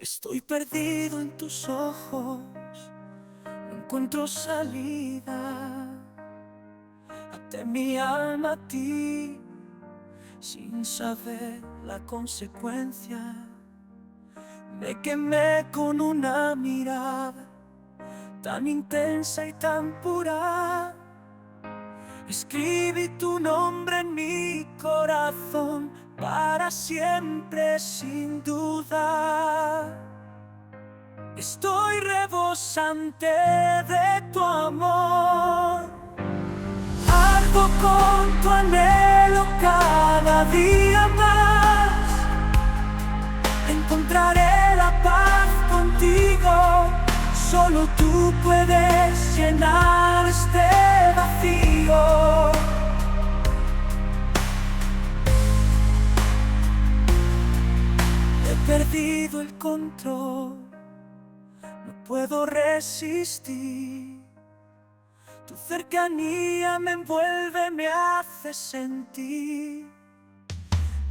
Estoy perdido en tus ojos, no encuentro salida. Ate mi alma a ti, sin saber la consecuencia. Me quemé con una mirada tan intensa y tan pura. Escribí tu nombre en mi corazón para siempre sin duda. Estoy rebosante de tu amor. Ardo con tu anhelo cada día más. Encontraré la paz contigo. Solo tú puedes llenar este vacío. He perdido el control, puedo resistir. Tu cercanía me envuelve, me hace sentir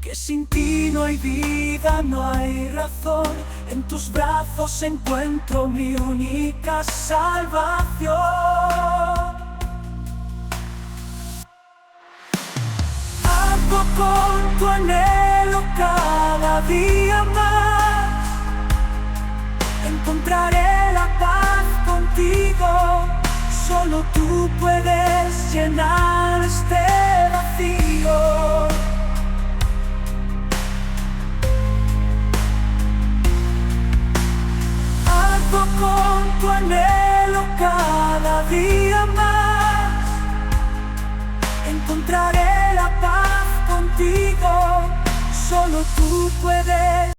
que sin ti no hay vida, no hay razón. En tus brazos encuentro mi única salvación. Ando con tu anhelo cada día más. Encontraré Solo tú puedes llenar este vacío. Ardo con tu anhelo cada día más. Encontraré la paz contigo. Solo tú puedes